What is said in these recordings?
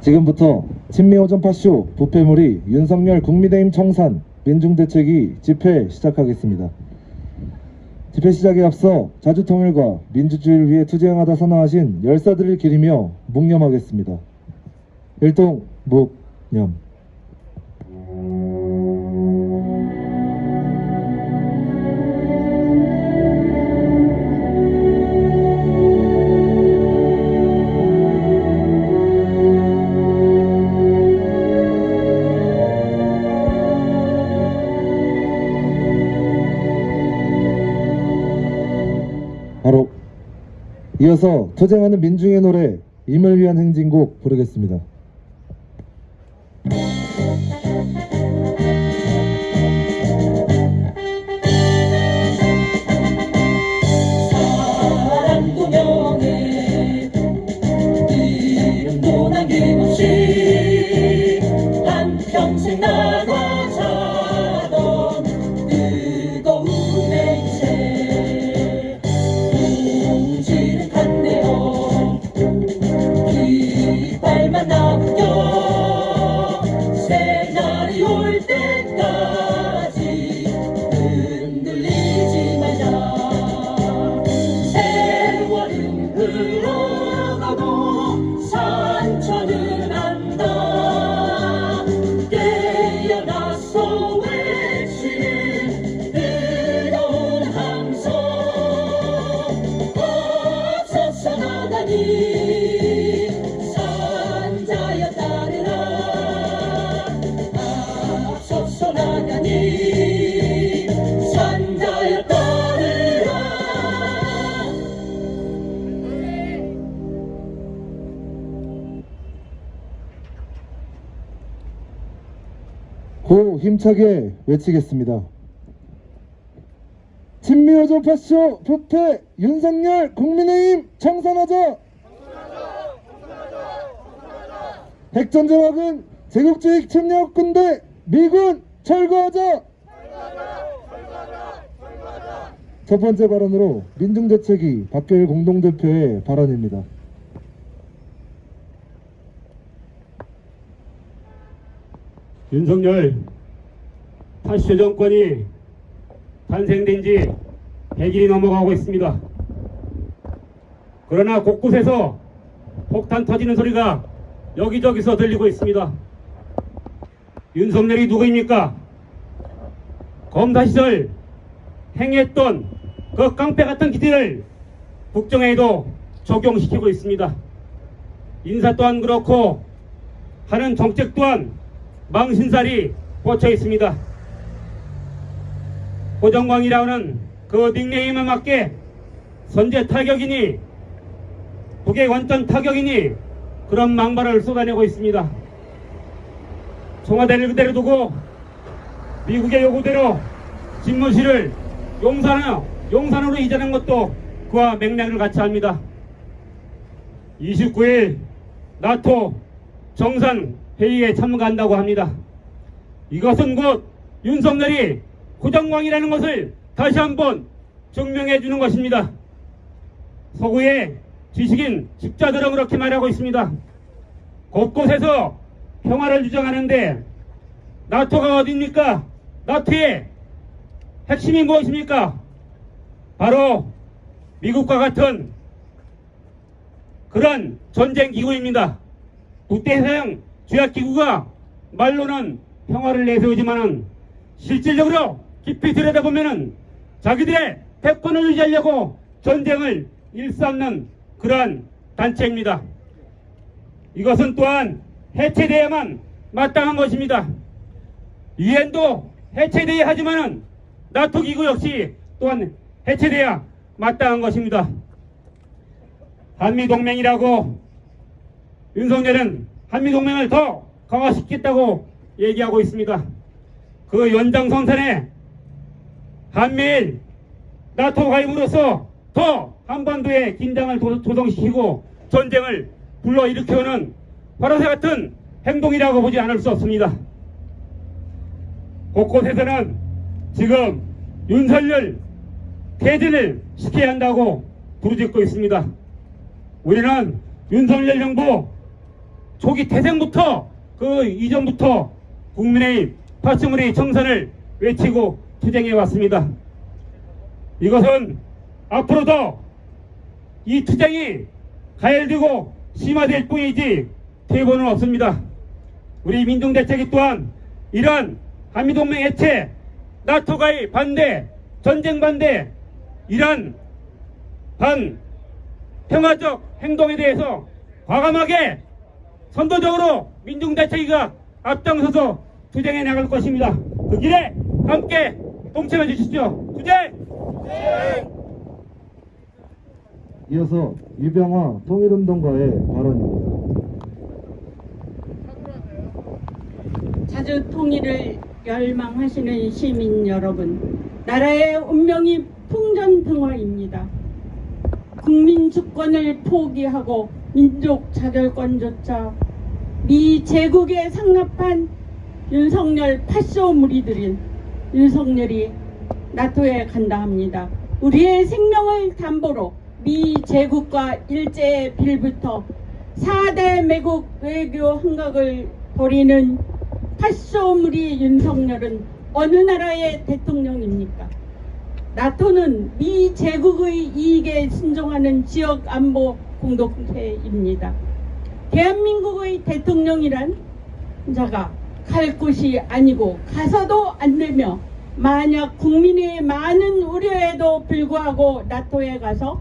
지금부터 친미오전파쇼 부패물이 윤석열 국민의힘 청산 민중대책위 집회 시작하겠습니다. 집회 시작에 앞서 자주통일과 민주주의를 위해 투쟁하다 선언하신 열사들을 기리며 묵념하겠습니다. 일동 묵념 이어서 투쟁하는 민중의 노래 임을 위한 행진곡 부르겠습니다. 힘차게 외치겠습니다. 친미오전파쇼 부패 윤석열 국민의힘 청산하자! 핵전쟁학은 제국주의 침략군대 미군 철거하자! 첫 번째 발언으로 민중대책위 박교일 공동대표의 발언입니다. 윤석열 파쇼 정권이 탄생된 지 100일이 넘어가고 있습니다. 그러나 곳곳에서 폭탄 터지는 소리가 여기저기서 들리고 있습니다. 윤석열이 누구입니까? 검사 시절 행했던 그 깡패 같은 기질을 국정에도 적용시키고 있습니다. 인사 또한 그렇고 하는 정책 또한 망신살이 꽂혀 있습니다. 고정광이라는 그 닉네임에 맞게 선제 타격이니 북의 원전 타격이니 그런 망발을 쏟아내고 있습니다. 청와대를 그대로 두고 미국의 요구대로 집무실을 용산으로, 용산으로 이전한 것도 그와 맥락을 같이 합니다. 29일 나토 정상 회의에 참가한다고 합니다. 이것은 곧 윤석열이 고정광이라는 것을 다시 한번 증명해 주는 것입니다. 서구의 지식인 식자들은 그렇게 말하고 있습니다. 곳곳에서 평화를 주장하는데 나토가 어디입니까? 나토의 핵심이 무엇입니까? 바로 미국과 같은 그런 전쟁 기구입니다. 국대사형 조약기구가 말로는 평화를 내세우지만은 실질적으로 깊이 들여다보면은 자기들의 패권을 유지하려고 전쟁을 일삼는 그러한 단체입니다. 이것은 또한 해체돼야만 마땅한 것입니다. 유엔도 해체돼야 하지만은 나토 기구 역시 또한 해체돼야 마땅한 것입니다. 한미동맹이라고 윤석열은 한미동맹을 더 강화시키겠다고 얘기하고 있습니다. 그 연장선상에 한미일 나토 가입으로서 더 한반도의 긴장을 도- 조성시키고 전쟁을 불러일으켜오는 바로새 같은 행동이라고 보지 않을 수 없습니다. 곳곳에서는 지금 윤석열 퇴진을 시켜야 한다고 부르짖고 있습니다. 우리는 윤석열 정부 조기 태생부터 그 이전부터 국민의 파충물의 정선을 외치고 투쟁해 왔습니다. 이것은 앞으로도 이 투쟁이 가열되고 심화될 뿐이지 퇴보는 없습니다. 우리 민중대책이 또한 이러한 한미동맹 해체, 나토가의 반대, 전쟁 반대, 이러한 반 평화적 행동에 대해서 과감하게 선도적으로 민중대책위가 앞장서서 투쟁해 나갈 것입니다. 그 길에 함께 동참해 주십시오. 투쟁! 이어서 유병화 통일운동가의 발언입니다. 자주 통일을 열망하시는 시민 여러분, 나라의 운명이 풍전등화입니다. 국민 주권을 포기하고 민족 자결권조차 미 제국에 상납한 윤석열 파쇼 무리들인 윤석열이 나토에 간다 합니다. 우리의 생명을 담보로 미 제국과 일제의 빌부터 4대 매국 외교 행각을 벌이는 파쇼무리 윤석열은 어느 나라의 대통령입니까? 나토는 미 제국의 이익에 순종하는 지역 안보 공동체입니다. 대한민국의 대통령이란 자가 갈 곳이 아니고 가서도 안 되며 만약 국민의 많은 우려에도 불구하고 나토에 가서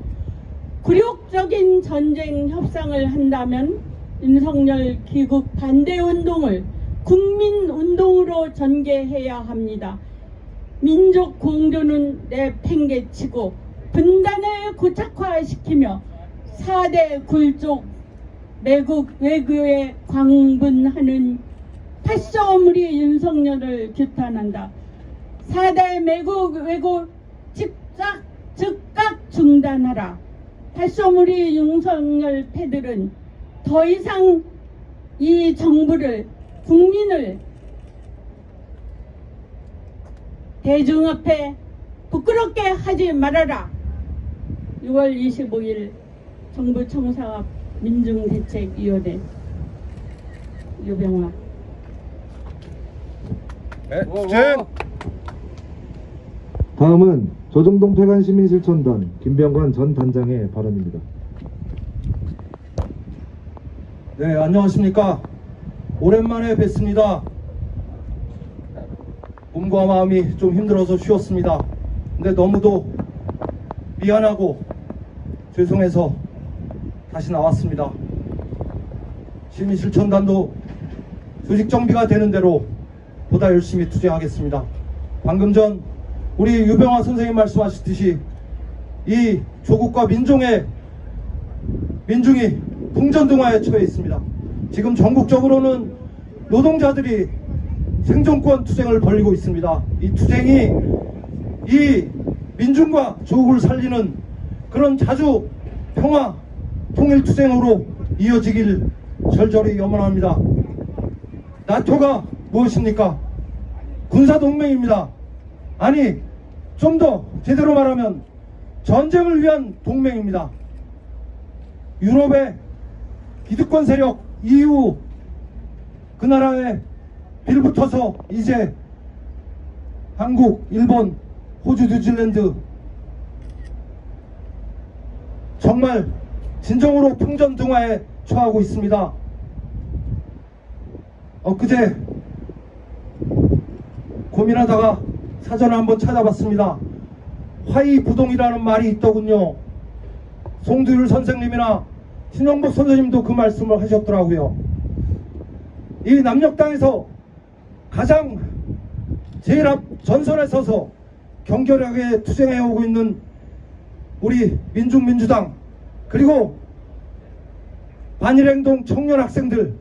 굴욕적인 전쟁 협상을 한다면 윤석열 귀국 반대 운동을 국민 운동으로 전개해야 합니다. 민족 공조는 내팽개치고 분단을 고착화시키며 4대 굴족 매국 외교에 광분하는 파쇼무리 윤석열을 규탄한다. 4대 매국 외교 즉각 즉각 중단하라. 파쇼무리 윤석열 패들은 더 이상 이 정부를 국민을 대중 앞에 부끄럽게 하지 말아라. 6월 25일 정부 청사 민중대책위원회 유병화 네, 투쟁! 다음은 조정동 폐간 시민실천단 김병관 전 단장의 발언입니다. 네, 안녕하십니까. 오랜만에 뵙습니다. 몸과 마음이 좀 힘들어서 쉬었습니다. 근데 너무도 미안하고 죄송해서 다시 나왔습니다. 시민실천단도 조직 정비가 되는 대로 보다 열심히 투쟁하겠습니다. 방금 전 우리 유병화 선생님 말씀하셨듯이 이 조국과 민중의 민중이 풍전등화에 처해 있습니다. 지금 전국적으로는 노동자들이 생존권 투쟁을 벌이고 있습니다. 이 투쟁이 이 민중과 조국을 살리는 그런 자주 평화 통일 투쟁으로 이어지길 절절히 염원합니다. 나토가 무엇입니까? 군사동맹입니다. 아니, 좀 더 제대로 말하면 전쟁을 위한 동맹입니다. 유럽의 기득권 세력 EU 그 나라에 빌붙어서 이제 한국, 일본, 호주, 뉴질랜드 정말 진정으로 풍전등화에 처하고 있습니다. 엊그제 고민하다가 사전을 한번 찾아봤습니다. 화이부동이라는 말이 있더군요. 송두율 선생님이나 신영복 선생님도 그 말씀을 하셨더라고요. 이 남녘땅에서 가장 제일 앞 전선에 서서 경결하게 투쟁해 오고 있는 우리 민중민주당 그리고 반일행동 청년 학생들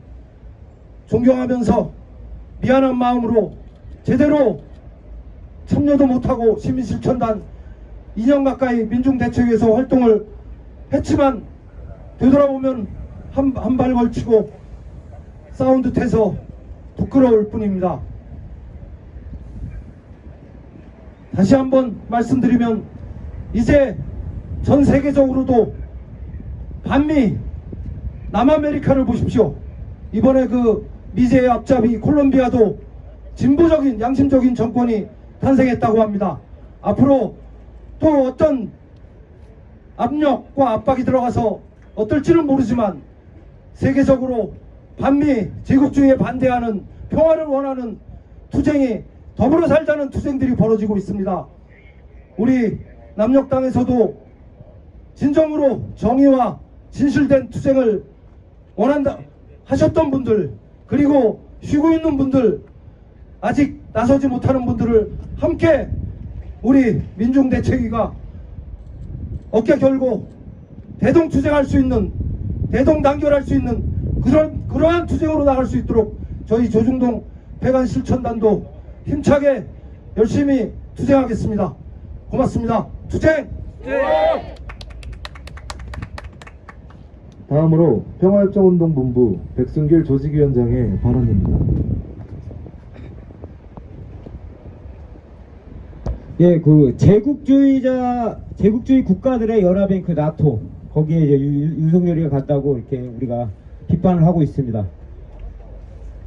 존경하면서 미안한 마음으로 제대로 참여도 못하고 시민실천단 2년 가까이 민중대책위에서 활동을 했지만 되돌아보면 한발 걸치고 싸운 듯해서 부끄러울 뿐입니다. 다시 한번 말씀드리면 이제 전 세계적으로도 반미 남아메리카를 보십시오. 이번에 그 미제의 앞잡이 콜롬비아도 진보적인 양심적인 정권이 탄생했다고 합니다. 앞으로 또 어떤 압력과 압박이 들어가서 어떨지는 모르지만 세계적으로 반미 제국주의에 반대하는 평화를 원하는 투쟁이 더불어 살자는 투쟁들이 벌어지고 있습니다. 우리 남녘땅에서도 진정으로 정의와 진실된 투쟁을 원한다 하셨던 분들 그리고 쉬고 있는 분들 아직 나서지 못하는 분들을 함께 우리 민중대책위가 어깨 결고 대동투쟁할 수 있는 대동단결할 수 있는 그런 그러한 투쟁으로 나갈 수 있도록 저희 조중동 배관 실천단도 힘차게 열심히 투쟁하겠습니다. 고맙습니다. 투쟁! 다음으로 평화협정운동본부 백승길 조직위원장의 발언입니다. 예, 그 제국주의자 제국주의 국가들의 연합인 그 나토 거기에 이제 유- 윤석열이가 갔다고 이렇게 우리가 비판을 하고 있습니다.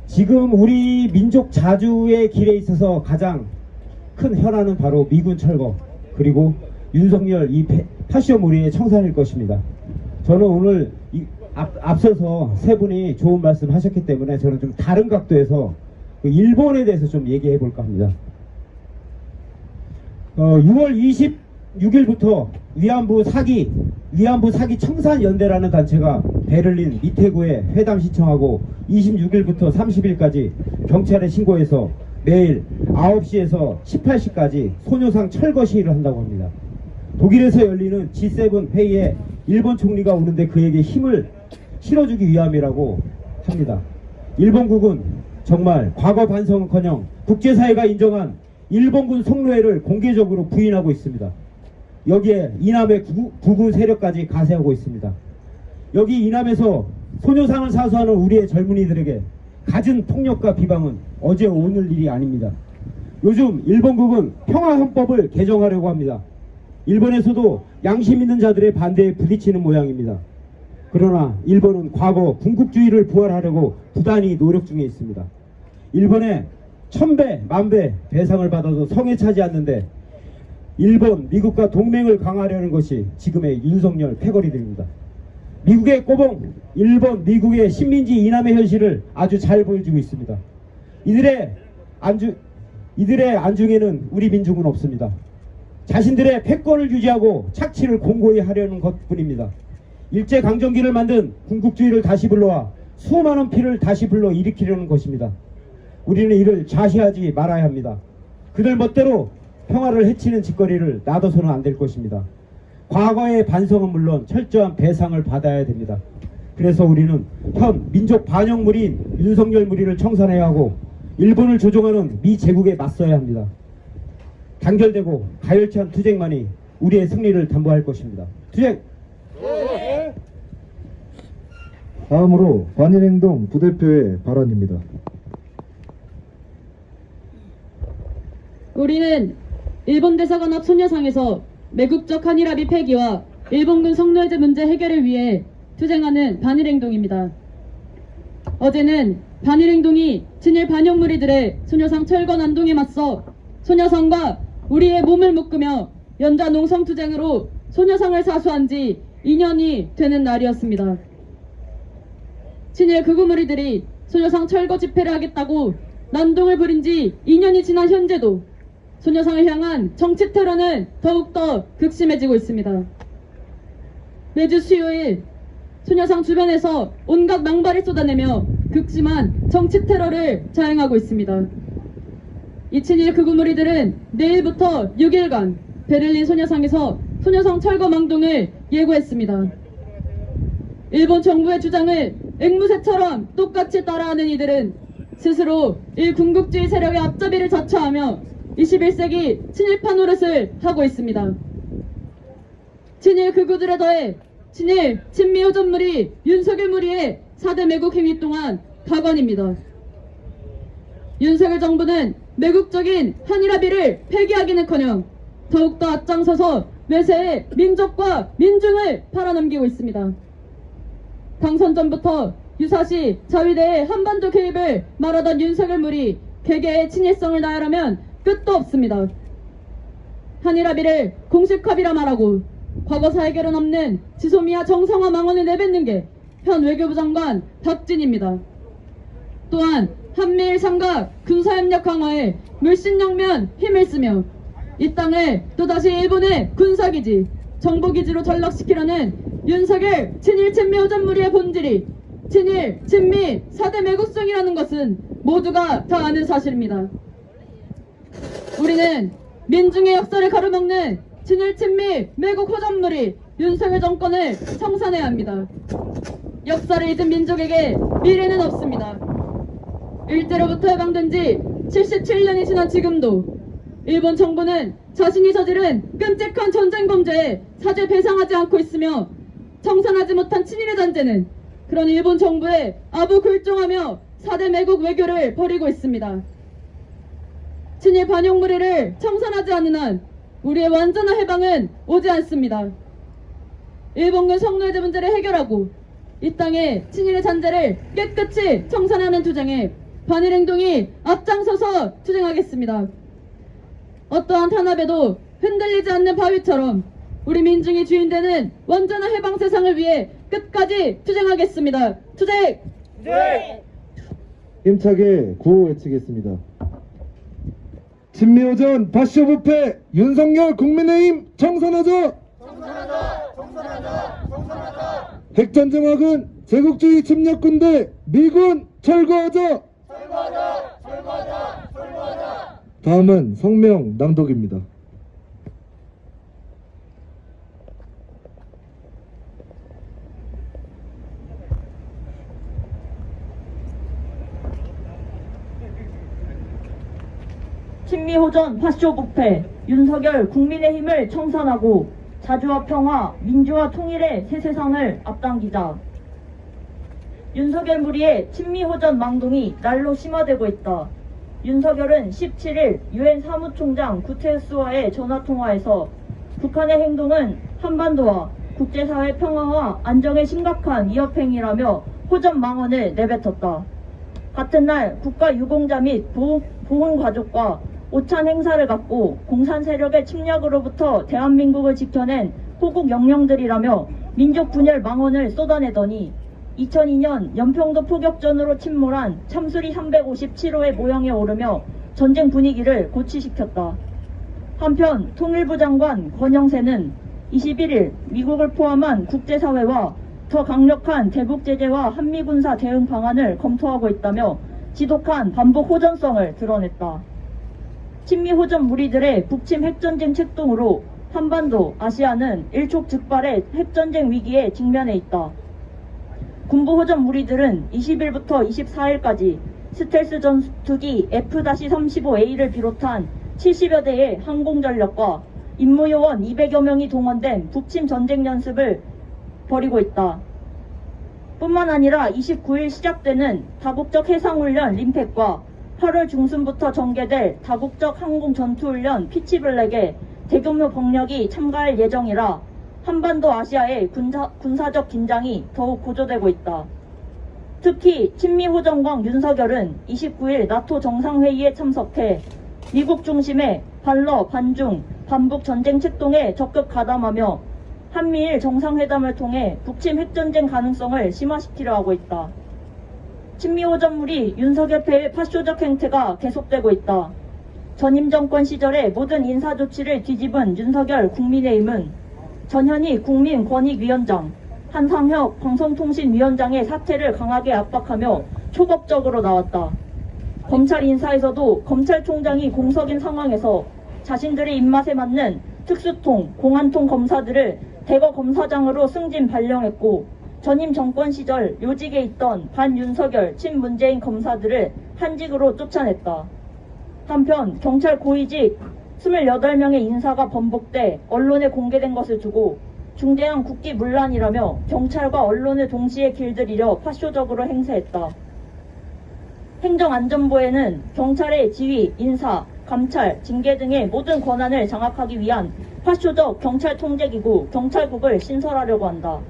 지금 우리 민족 자주의 길에 있어서 가장 큰 현안은 바로 미군 철거 그리고 윤석열 이 패- 파쇼 무리의 청산일 것입니다. 저는 오늘 이 앞, 앞서서 세 분이 좋은 말씀 하셨기 때문에 저는 좀 다른 각도에서 그 일본에 대해서 좀 얘기해 볼까 합니다. 어, 6월 26일부터 위안부 사기 위안부 사기 청산 연대라는 단체가 베를린 미테구에 회담 신청하고 26일부터 30일까지 경찰에 신고해서 매일 9시에서 18시까지 소녀상 철거 시위를 한다고 합니다. 독일에서 열리는 G7 회의에 일본 총리가 오는데 그에게 힘을 실어주기 위함이라고 합니다. 일본국은 정말 과거 반성은커녕 국제사회가 인정한 일본군 성노예를 공개적으로 부인하고 있습니다. 여기에 이남의 구- 구군 세력까지 가세하고 있습니다. 여기 이남에서 소녀상을 사수하는 우리의 젊은이들에게 갖은 폭력과 비방은 어제 오늘 일이 아닙니다. 요즘 일본국은 평화헌법을 개정하려고 합니다. 일본에서도 양심 있는 자들의 반대에 부딪히는 모양입니다. 그러나 일본은 과거 군국주의를 부활하려고 부단히 노력 중에 있습니다. 일본에 천배, 만배 배상을 받아도 성에 차지 않는데 일본, 미국과 동맹을 강화하려는 것이 지금의 윤석열 패거리들입니다. 미국의 꼬봉, 일본, 미국의 식민지 이남의 현실을 아주 잘 보여주고 있습니다. 이들의 안주, 이들의 안중에는 우리 민중은 없습니다. 자신들의 패권을 유지하고 착취를 공고히 하려는 것뿐입니다. 일제 강점기를 만든 군국주의를 다시 불러와 수많은 피를 다시 불러 일으키려는 것입니다. 우리는 이를 좌시하지 말아야 합니다. 그들 멋대로 평화를 해치는 짓거리를 놔둬서는 안 될 것입니다. 과거의 반성은 물론 철저한 배상을 받아야 됩니다. 그래서 우리는 현 민족 반영물인 윤석열 무리를 청산해야 하고 일본을 조종하는 미 제국에 맞서야 합니다. 단결되고 가열찬 투쟁만이 우리의 승리를 담보할 것입니다. 투쟁! 다음으로 반일행동 부대표의 발언입니다. 우리는 일본 대사관 앞 소녀상에서 매국적 한일합의 폐기와 일본군 성노예제 문제 해결을 위해 투쟁하는 반일행동입니다. 어제는 반일행동이 친일 반영무리들의 소녀상 철거 난동에 맞서 소녀상과 우리의 몸을 묶으며 연좌 농성투쟁으로 소녀상을 사수한 지 2년이 되는 날이었습니다. 친일 극우무리들이 소녀상 철거 집회를 하겠다고 난동을 부린 지 2년이 지난 현재도 소녀상을 향한 정치 테러는 더욱더 극심해지고 있습니다. 매주 수요일 소녀상 주변에서 온갖 망발을 쏟아내며 극심한 정치 테러를 자행하고 있습니다. 이친일 극우무리들은 내일부터 6일간 베를린 소녀상에서 소녀상 철거 망동을 예고했습니다. 일본 정부의 주장을 앵무새처럼 똑같이 따라하는 이들은 스스로 일군국주의 세력의 앞잡이를 자처하며 21세기 친일파 노릇을 하고 있습니다. 친일 극우들에 더해 친일 친미 호전물이 윤석열 무리의 4대 매국 행위 동안 가관입니다. 윤석열 정부는 매국적인 한일합의를 폐기하기는커녕 더욱더 앞장서서 외세의 민족과 민중을 팔아넘기고 있습니다. 당선 전부터 유사시 자위대의 한반도 개입을 말하던 윤석열물이 개개의 친일성을 나열하면 끝도 없습니다. 한일합의를 공식 합의라 말하고 과거 사회결은 없는 지소미아 정상화 망언을 내뱉는 게 현 외교부 장관 박진입니다. 또한 한미일 삼각 군사협력 강화에 물신영면 힘을 쓰며 이 땅을 또다시 일본의 군사기지, 정보기지로 전락시키려는 윤석열 친일 친미 호전 무리의 본질이 친일, 친미, 사대 매국성이라는 것은 모두가 다 아는 사실입니다. 우리는 민중의 역사를 가로막는 친일, 친미, 매국 호전물이 윤석열 정권을 청산해야 합니다. 역사를 잊은 민족에게 미래는 없습니다. 일제로부터 해방된 지 77년이 지난 지금도 일본 정부는 자신이 저지른 끔찍한 전쟁 범죄에 사죄 배상하지 않고 있으며 청산하지 못한 친일의 잔재는 그런 일본 정부에 아부 굴종하며 사대 매국 외교를 벌이고 있습니다. 친일 반영 무리를 청산하지 않는 한 우리의 완전한 해방은 오지 않습니다. 일본군 성노예제 문제를 해결하고 이 땅에 친일의 잔재를 깨끗이 청산하는 투쟁에 반일 행동이 앞장서서 투쟁하겠습니다. 어떠한 탄압에도 흔들리지 않는 바위처럼 우리 민중이 주인되는 완전한 해방 세상을 위해 끝까지 투쟁하겠습니다. 투쟁! 힘차게 구호 외치겠습니다. 진미호전 바쇼 부패 윤석열 국민의힘 청산하자! 핵전쟁학은 제국주의 침략군대 미군 철거하자! 다음은 성명 낭독입니다. 친미호전 파쇼 부패 윤석열 국민의힘을 청산하고 자주와 평화, 민주화 통일의 새 세상을 앞당기자. 윤석열 무리의 친미호전 망동이 날로 심화되고 있다. 윤석열은 17일 유엔 사무총장 구테스와의 전화통화에서 북한의 행동은 한반도와 국제사회 평화와 안정에 심각한 위협행위라며 호전 망언을 내뱉었다. 같은 날 국가 유공자 및 보훈, 보훈가족과 오찬 행사를 갖고 공산 세력의 침략으로부터 대한민국을 지켜낸 호국 영령들이라며 민족 분열 망언을 쏟아내더니 2002년 연평도 포격전으로 침몰한 참수리 357호의 모형에 오르며 전쟁 분위기를 고취시켰다. 한편 통일부 장관 권영세는 21일 미국을 포함한 국제사회와 더 강력한 대북 제재와 한미 군사 대응 방안을 검토하고 있다며 지독한 반복 호전성을 드러냈다. 친미 호전 무리들의 북침 핵전쟁 책동으로 한반도, 아시아는 일촉즉발의 핵전쟁 위기에 직면해 있다. 군부 호전 무리들은 20일부터 24일까지 스텔스 전투기 F-35A를 비롯한 70여 대의 항공전력과 임무요원 200여 명이 동원된 북침 전쟁 연습을 벌이고 있다. 뿐만 아니라 29일 시작되는 다국적 해상훈련 림팩과 8월 중순부터 전개될 다국적 항공 전투훈련 피치블랙에 대규모 병력이 참가할 예정이라 한반도 아시아의 군사, 군사적 긴장이 더욱 고조되고 있다. 특히 친미 호정광 윤석열은 29일 나토 정상회의에 참석해 미국 중심의 반러, 반중, 반북 전쟁 책동에 적극 가담하며 한미일 정상회담을 통해 북침 핵전쟁 가능성을 심화시키려 하고 있다. 친미호전물이 윤석열 패의 파쇼적 행태가 계속되고 있다. 전임 정권 시절의 모든 인사 조치를 뒤집은 윤석열 국민의힘은 전현희 국민권익위원장, 한상혁 방송통신위원장의 사퇴를 강하게 압박하며 초법적으로 나왔다. 검찰 인사에서도 검찰총장이 공석인 상황에서 자신들의 입맛에 맞는 특수통, 공안통 검사들을 대거 검사장으로 승진 발령했고 전임 정권 시절 요직에 있던 반윤석열, 친문재인 검사들을 한직으로 쫓아냈다. 한편 경찰 고위직 28명의 인사가 번복돼 언론에 공개된 것을 두고 중대한 국기 문란이라며 경찰과 언론을 동시에 길들이려 파쇼적으로 행세했다. 행정안전부에는 경찰의 지휘, 인사, 감찰, 징계 등의 모든 권한을 장악하기 위한 파쇼적 경찰 통제기구 경찰국을 신설하려고 한다.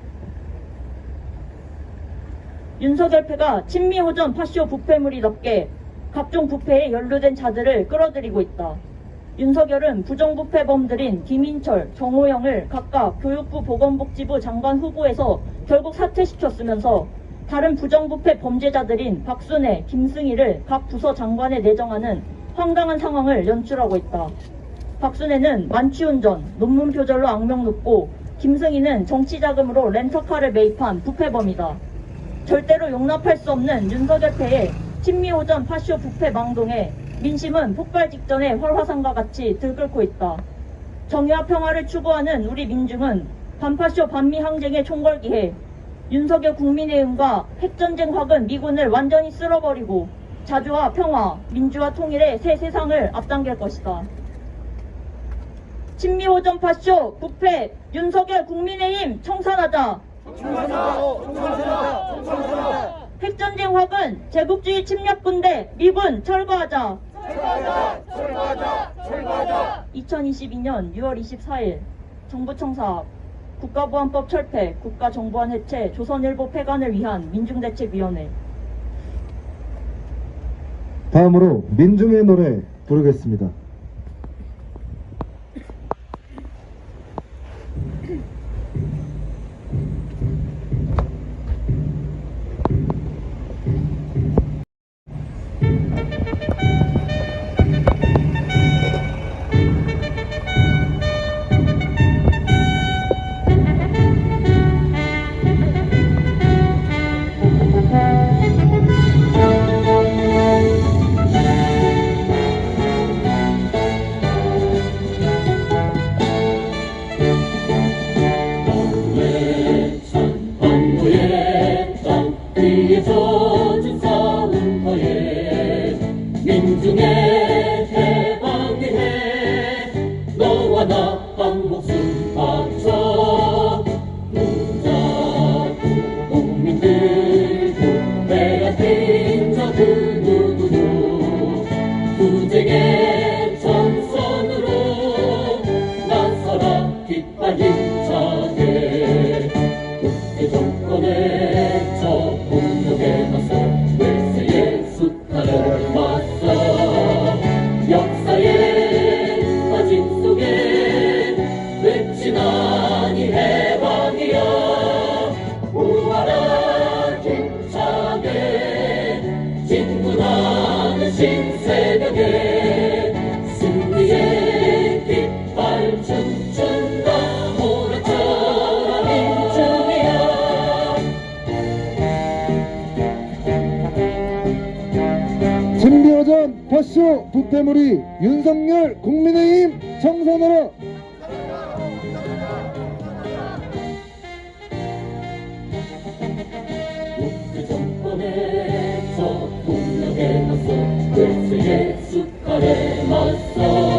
윤석열 패가 친미호전 파쇼 부패물이답게 각종 부패에 연루된 자들을 끌어들이고 있다. 윤석열은 부정부패범들인 김인철, 정호영을 각각 교육부 보건복지부 장관 후보에서 결국 사퇴시켰으면서 다른 부정부패 범죄자들인 박순애, 김승희를 각 부서 장관에 내정하는 황당한 상황을 연출하고 있다. 박순애는 만취운전, 논문 표절로 악명 높고 김승희는 정치자금으로 렌터카를 매입한 부패범이다. 절대로 용납할 수 없는 윤석열 패의 친미호전 파쇼 부패 망동에 민심은 폭발 직전에 활화산과 같이 들끓고 있다. 정의와 평화를 추구하는 우리 민중은 반파쇼 반미 항쟁에 총걸기해 윤석열 국민의힘과 핵전쟁 확은 미군을 완전히 쓸어버리고 자주와 평화, 민주화 통일의 새 세상을 앞당길 것이다. 친미호전 파쇼 부패 윤석열 국민의힘 청산하자. 핵전쟁 확은 제국주의 침략군대 미군 철거하자. 2022년 6월 24일 정부청사 국가보안법 철폐, 국가정보원 해체, 조선일보 폐간을 위한 민중대책위원회 다음으로 민중의 노래 부르겠습니다. 파쇼 부패물이 윤석열 국민의힘 청선하라 그 정권의 저 폭력에 맞서 외세의 숫칼에 맞서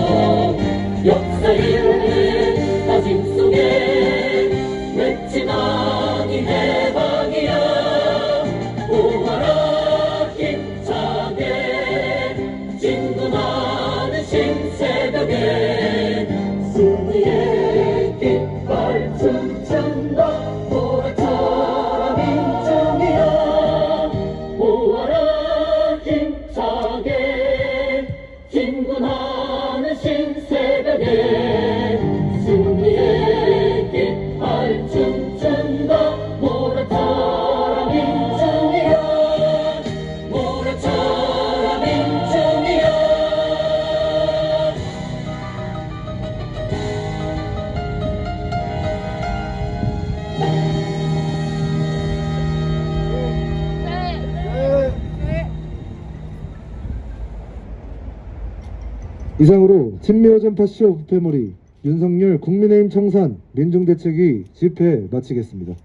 파쇼 부패물이 윤석열 국민의힘 청산 민중대책위 집회 마치겠습니다.